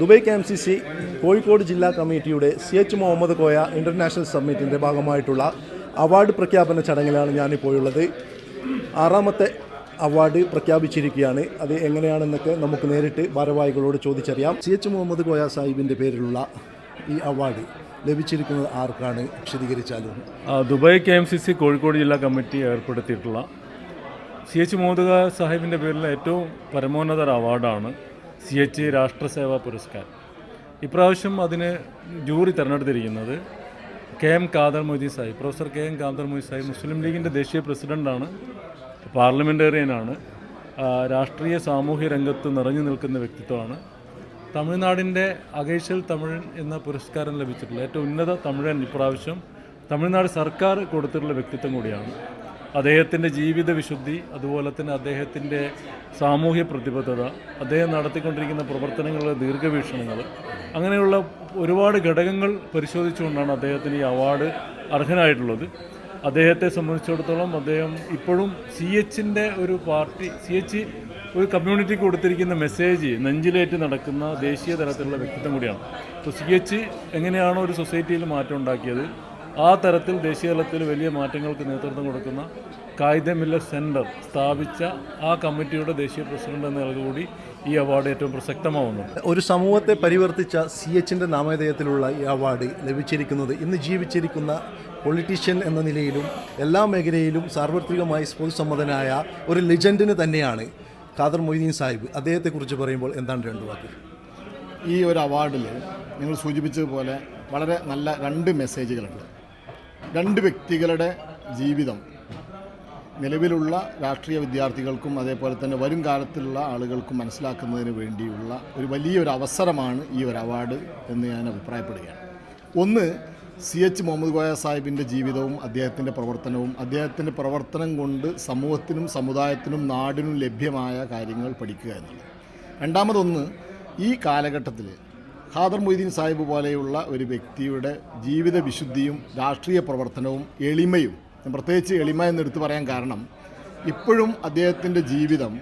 Dubai K M C C Kozhikode ജില്ലാ കമ്മിറ്റിയുടെ C H Muhammad Koya international സമ്മിറ്റിന്റെ ഭാഗമായിട്ടുള്ള award പ്രഖ്യാപന ചടങ്ങിലാണ് ഞാനിപ്പോൾ ഉള്ളത്. ആറാമത്തെ അവാർഡ് പ്രഖ്യാപിച്ചിരിക്കുകയാണ്. അത് എങ്ങനെയാണെന്നൊക്കെ നമുക്ക് നേരിട്ട് ഭാരവാഹികളോട് ചോദിച്ചറിയാം. സി എച്ച് മുഹമ്മദ് കോയ സാഹിബിന്റെ പേരിലുള്ള ഈ അവാർഡ് ലഭിച്ചിരിക്കുന്നത് ആർക്കാണ് വിശദീകരിച്ചാലും? Dubai K M C C Kozhikode ജില്ലാ കമ്മിറ്റി ഏർപ്പെടുത്തിയിട്ടുള്ള സി എച്ച് മോദക സാഹിബിന്റെ പേരിൽ ഏറ്റവും പരമോന്നത അവാർഡാണ്. സി എച്ച് രാഷ്ട്രസേവാ പുരസ്കാരം. ഇപ്രാവശ്യം അതിന് jury തിരഞ്ഞെടുത്തിരിക്കുന്നത് K M Kader Moidi Sahib professor K M Kader Moidi Sahib Muslim ലീഗിന്റെ ദേശീയ പ്രസിഡന്റാണ് പാർലമെന്റേറിയനാണ് രാഷ്ട്രീയ സാമൂഹ്യ രംഗത്ത് നിറഞ്ഞു നിൽക്കുന്ന വ്യക്തിത്വമാണ്. തമിഴ്നാടിന്റെ അകേഷൽ തമിഴൻ എന്ന പുരസ്കാരം ലഭിച്ചിട്ടുള്ള ഏറ്റവും ഉന്നത തമിഴൻ ഇപ്രാവശ്യം തമിഴ്നാട് സർക്കാർ കൊടുത്തിട്ടുള്ള വ്യക്തിത്വം കൂടിയാണ്. അദ്ദേഹത്തിന്റെ ജീവിത വിശുദ്ധി അതുപോലെ തന്നെ അദ്ദേഹത്തിന്റെ സാമൂഹ്യ പ്രതിബദ്ധത അദ്ദേഹം നടത്തിക്കൊണ്ടിരിക്കുന്ന പ്രവർത്തനങ്ങളുടെ ദീർഘവീക്ഷണങ്ങൾ അങ്ങനെയുള്ള ഒരുപാട് ഘടകങ്ങൾ പരിശോധിച്ചുകൊണ്ടാണ് അദ്ദേഹത്തിന് ഈ അവാർഡ് അർഹനായിട്ടുള്ളത്. അദ്ദേഹത്തെ സംബന്ധിച്ചിടത്തോളം അദ്ദേഹം ഇപ്പോഴും സി എച്ചിന്റെ ഒരു പാർട്ടി സി എച്ച് ഒരു കമ്മ്യൂണിറ്റിക്ക് കൊടുത്തിരിക്കുന്ന മെസ്സേജ് നെഞ്ചിലേറ്റ് നടക്കുന്ന ദേശീയ തലത്തിലുള്ള വ്യക്തിത്വം കൂടിയാണ്. അപ്പോൾ സി എച്ച് എങ്ങനെയാണോ ഒരു സൊസൈറ്റിയിൽ മാറ്റം ഉണ്ടാക്കിയത് ആ തരത്തിൽ ദേശീയ തലത്തിൽ വലിയ മാറ്റങ്ങൾക്ക് നേതൃത്വം കൊടുക്കുന്ന കായികമില്ല സെന്റർ സ്ഥാപിച്ച ആ കമ്മിറ്റിയുടെ ദേശീയ പ്രസിഡന്റ് എന്ന കൂടി ഈ അവാർഡ് ഏറ്റവും പ്രസക്തമാവുന്നുണ്ട് ഒരു സമൂഹത്തെ പരിവർത്തിച്ച സി എച്ചിന്റെ നാമധേയത്തിലുള്ള ഈ അവാർഡ് ലഭിച്ചിരിക്കുന്നത് ഇന്ന് ജീവിച്ചിരിക്കുന്ന പൊളിറ്റീഷ്യൻ എന്ന നിലയിലും എല്ലാ മേഖലയിലും സാർവത്രികമായി പൊതുസമ്മതനായ ഒരു ലെജൻഡിന് തന്നെയാണ് ഖാദർ മൊയ്തീൻ സാഹിബ്. അദ്ദേഹത്തെക്കുറിച്ച് പറയുമ്പോൾ എന്താണ് രണ്ട് വാക്ക്? ഈ ഒരു അവാർഡിൽ നിങ്ങൾ സൂചിപ്പിച്ചതുപോലെ വളരെ നല്ല രണ്ട് മെസ്സേജുകളുണ്ട് രണ്ട് വ്യക്തികളുടെ ജീവിതം. നിലവിലുള്ള രാഷ്ട്രീയ വിദ്യാർത്ഥികൾക്കും അതേപോലെ തന്നെ വരും കാലത്തിലുള്ള ആളുകൾക്കും മനസ്സിലാക്കുന്നതിന് വേണ്ടിയുള്ള ഒരു വലിയൊരു അവസരമാണ് ഈ ഒരു അവാർഡ് എന്ന് ഞാൻ അഭിപ്രായപ്പെടുകയാണ്. ഒന്ന് സി എച്ച് മുഹമ്മദ് കോയ സാഹിബിന്റെ ജീവിതവും അദ്ദേഹത്തിന്റെ പ്രവർത്തനവും. അദ്ദേഹത്തിന്റെ പ്രവർത്തനം കൊണ്ട് സമൂഹത്തിനും സമുദായത്തിനും നാടിനും ലഭ്യമായ കാര്യങ്ങൾ പഠിക്കുക എന്നുള്ളത്. രണ്ടാമതൊന്ന് ഈ കാലഘട്ടത്തിൽ ഖാദർ മൊയ്തീൻ സാഹിബ് പോലെയുള്ള ഒരു വ്യക്തിയുടെ ജീവിത വിശുദ്ധിയും രാഷ്ട്രീയ പ്രവർത്തനവും എളിമയും പ്രത്യേകിച്ച് എളിമ എന്ന് എടുത്തു പറയാൻ കാരണം ഇപ്പോഴും അദ്ദേഹത്തിന്റെ ജീവിതം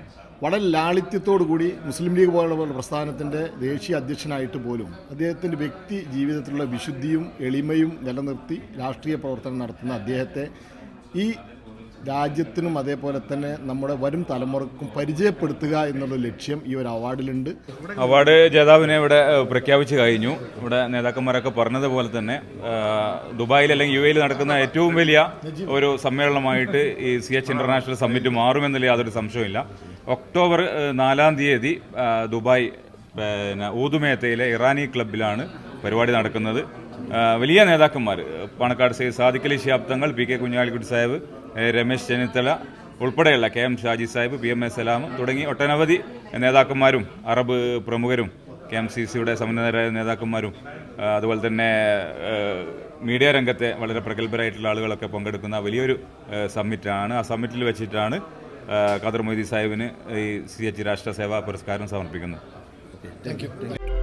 വളരെ ലാളിത്യത്തോടു കൂടി മുസ്ലിം ലീഗ് പോലുള്ള പ്രസ്ഥാനത്തിന്റെ ദേശീയ അധ്യക്ഷനായിട്ട് പോലും അദ്ദേഹത്തിന്റെ വ്യക്തി ജീവിതത്തിലുള്ള വിശുദ്ധിയും എളിമയും നിലനിർത്തി രാഷ്ട്രീയ പ്രവർത്തനം നടത്തുന്ന അദ്ദേഹത്തെ ഈ രാജ്യത്തിനും അതേപോലെ തന്നെ നമ്മുടെ വരും തലമുറക്കും പരിചയപ്പെടുത്തുക എന്നുള്ള ലക്ഷ്യം ഈ ഒരു അവാർഡിലുണ്ട്. അവാർഡ് ജേതാവിനെ ഇവിടെ പ്രഖ്യാപിച്ചു കഴിഞ്ഞു. ഇവിടെ നേതാക്കന്മാരൊക്കെ പറഞ്ഞതുപോലെ തന്നെ ദുബായിൽ അല്ലെങ്കിൽ യു എയിൽ നടക്കുന്ന ഏറ്റവും വലിയ ഒരു സമ്മേളനമായിട്ട് ഈ സി എച്ച് ഇന്റർനാഷണൽ സമ്മിറ്റ് മാറുമെന്നുള്ള യാതൊരു സംശയമില്ല ഒക്ടോബർ നാലാം തീയതി ദുബായ് പിന്നെ ഊതുമേത്തയിലെ ഇറാനി ക്ലബിലാണ് പരിപാടി നടക്കുന്നത്. വലിയ നേതാക്കന്മാർ പാണക്കാട് സൈ സാദിഖലി ശാബ്ദങ്ങൾ പി കെ കുഞ്ഞാലിക്കുട്ടി സാഹിബ് രമേശ് ചെന്നിത്തല ഉൾപ്പെടെയുള്ള K M Shaji Sahib P M S Salam തുടങ്ങി ഒട്ടനവധി നേതാക്കന്മാരും അറബ് പ്രമുഖരും കെ എം സി സിയുടെ സമുന്നതരായ നേതാക്കന്മാരും അതുപോലെ തന്നെ മീഡിയ രംഗത്തെ വളരെ പ്രഗത്ഭരായിട്ടുള്ള ആളുകളൊക്കെ പങ്കെടുക്കുന്ന വലിയൊരു സമ്മിറ്റാണ്. ആ സമ്മിറ്റിൽ വെച്ചിട്ടാണ് ഖദർ മൊയ്തി സാഹിബിന് ഈ സി എച്ച് രാഷ്ട്ര സേവാ പുരസ്കാരം സമർപ്പിക്കുന്നത്. Thank you